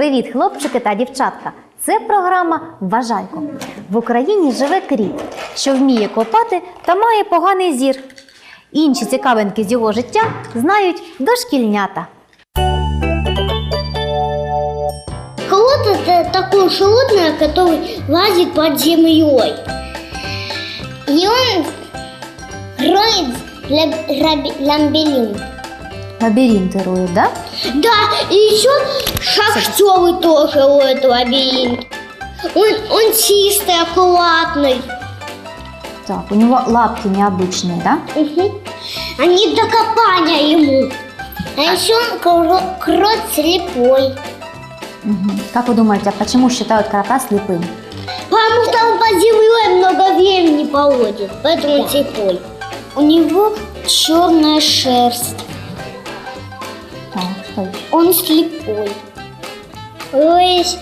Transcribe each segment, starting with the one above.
Привіт, хлопчики та дівчатка! Це програма Вважайко. В Україні живе кріт, що вміє копати та має поганий зір. Інші цікавинки з його життя знають дошкільнята. Колод это такое животное, которое лазит под землей. И он роет лаб- раби- ламбелин. Лабіринти да? Да, и еще шахтеры тоже роют лабиринт. Он, он чистый, аккуратный. Так, у нього лапки необычные, да? Мгм. Они до копания ему. А еще он кро- крот слепой. Угу. Как вы думаете, а почему считают крота слепым? Потому что он под землей много времени проводит, поэтому он слепой. У него черная шерсть. Он слепой. Есть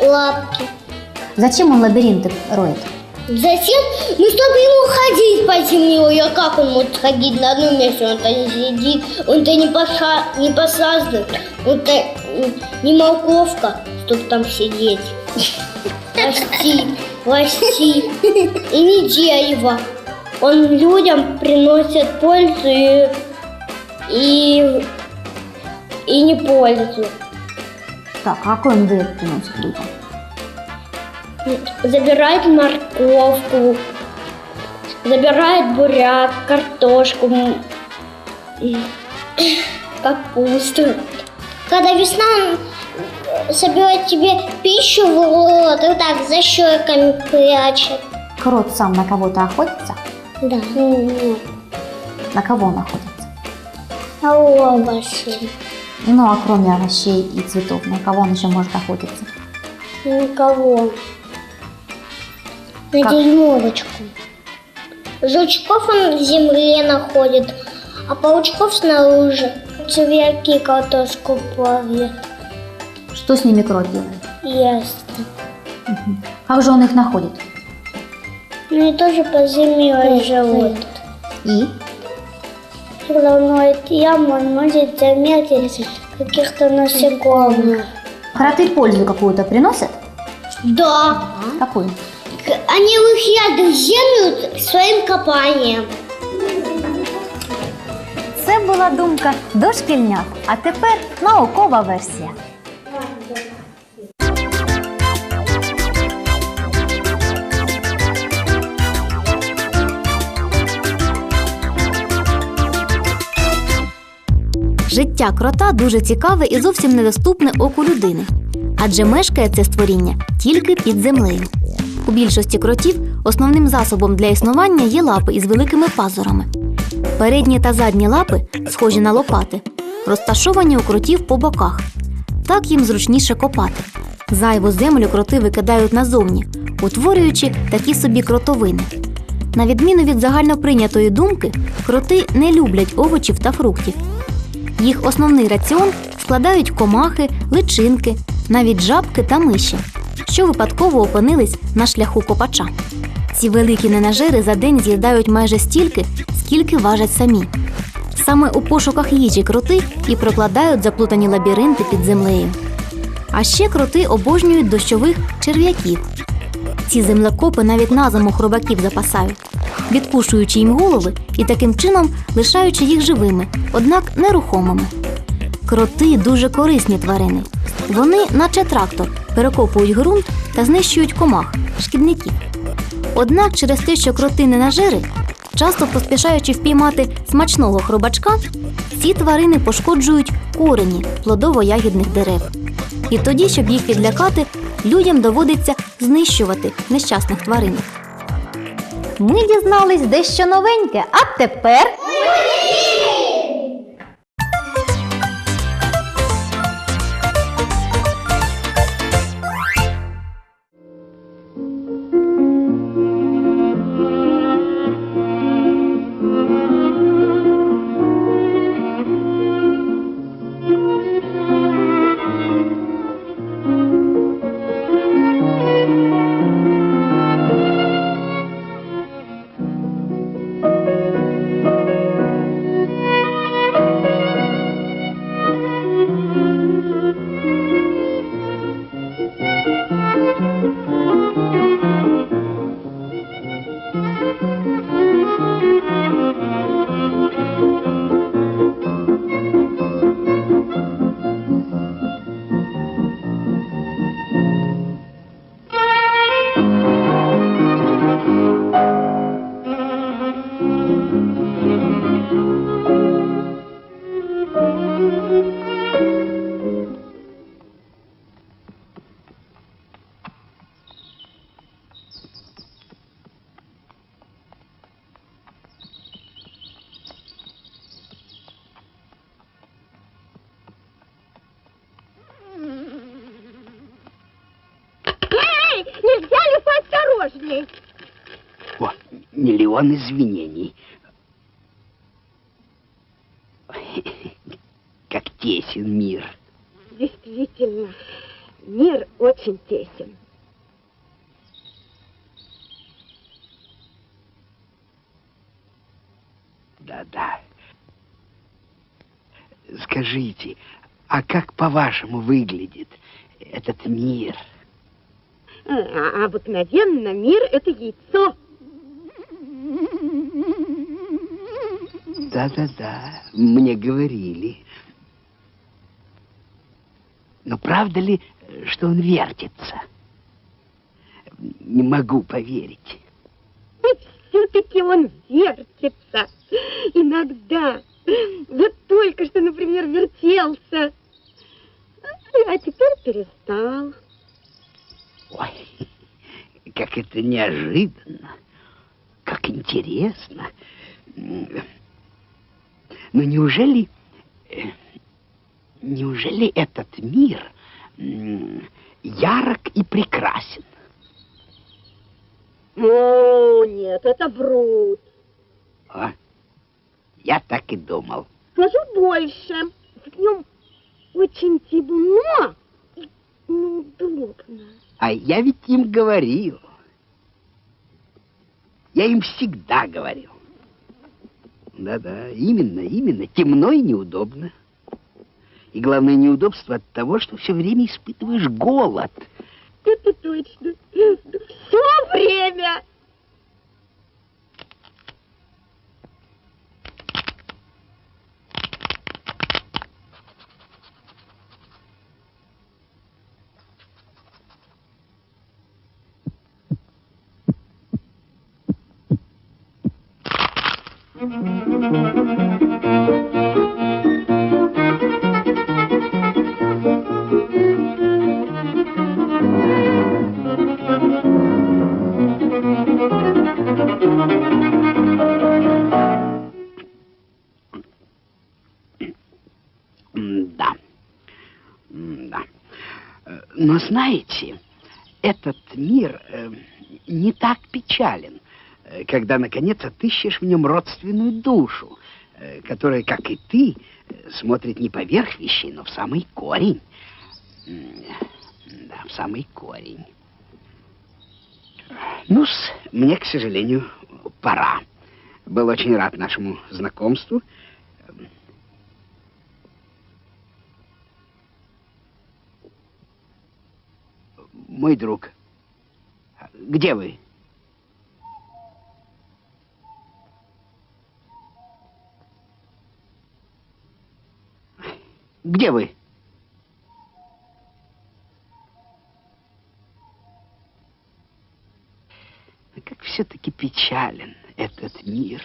лапки. Зачем он лабиринты роет? Затем, ну, чтобы ему ходить по земле, а как он может ходить на одном месте, он-то не сидит, он-то не, поша... не посажен, он-то не морковка, чтобы там сидеть. Расти, расти. И не дерево. Он людям приносит пользу и, и, и не пользу. Так, а какой он вред приносит людям? Забирает морковку, забирает буряк, картошку, капусту. Когда весна, он э, собирает тебе пищу в рот, вот так за щеками прячет. Крот сам на кого-то охотится? Да. Нет. На кого он охотится? А овощи? Ну, а кроме овощей и цветов, на кого он еще может охотиться? Никого. На Как? дерьмовочку. Жучков он в земле находит, а паучков снаружи. Червяки картошку плавят. Что с ними крот делает? Ест. Мгм. Как же он их находит? Ну и тоже по земле живут. И? Когда он роет яму, он может заметить каких-то насекомых. Кроты пользу какую-то приносят? Да. Какую? К- Они выходят в землю своим копанием. Це була думка дошкільнят, а тепер наукова версія. Життя крота дуже цікаве і зовсім недоступне оку людини, адже мешкає це створіння тільки під землею. У більшості кротів основним засобом для існування є лапи із великими пазурами. Передні та задні лапи, схожі на лопати, розташовані у кротів по боках. Так їм зручніше копати. Зайву землю кроти викидають назовні, утворюючи такі собі кротовини. На відміну від загальноприйнятої думки, кроти не люблять овочів та фруктів. Їх основний раціон складають комахи, личинки, навіть жабки та миші, що випадково опинились на шляху копача. Ці великі ненажери за день з'їдають майже стільки, скільки важать самі. Саме у пошуках їжі кроти і прокладають заплутані лабіринти під землею. А ще кроти обожнюють дощових черв'яків. Ці землекопи навіть на зиму хробаків запасають, відкушуючи їм голови і таким чином лишаючи їх живими, однак нерухомими. Кроти дуже корисні тварини. Вони, наче трактор, перекопують ґрунт та знищують комах, шкідників. Однак через те, що кроти не нажери, часто поспішаючи впіймати смачного хробачка, ці тварини пошкоджують корені плодово-ягідних дерев. І тоді, щоб їх відлякати, людям доводиться знищувати нещасних тварин. Ми дізнались дещо новеньке, а тепер. Осторожней. О, миллион извинений. Как тесен мир. Действительно, мир очень тесен. Да-да. Скажите, а как по-вашему выглядит этот мир? А, обыкновенно мир — это яйцо. Да-да-да, мне говорили. Но правда ли, что он вертится? Не могу поверить. Все-таки он вертится. Иногда. Вот только что, например, вертелся. А теперь перестал. Ой, как это неожиданно, как интересно. Но неужели, неужели этот мир ярок и прекрасен? О, нет, это врут. А? Я так и думал. Скажу больше. В нем очень темно и неудобно. А я ведь им говорил. Я им всегда говорил. Да-да, именно, именно. Темно и неудобно. И главное неудобство от того, что все время испытываешь голод. Это точно. Все время. Но знаете, этот мир э, не так печален, э, когда, наконец, отыщешь в нем родственную душу, э, которая, как и ты, э, смотрит не поверх вещей, но в самый корень. Да, в самый корень. ну мне, к сожалению, пора. Был очень рад нашему знакомству. Мой друг, где вы? Где вы? Как все-таки печален этот мир.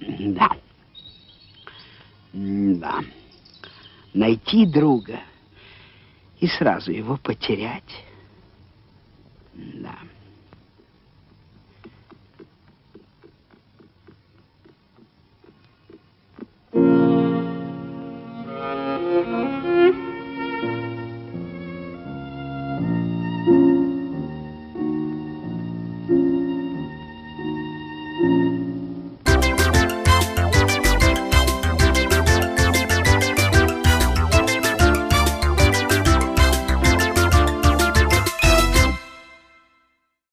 Да. Да. Найти друга и сразу его потерять. Да.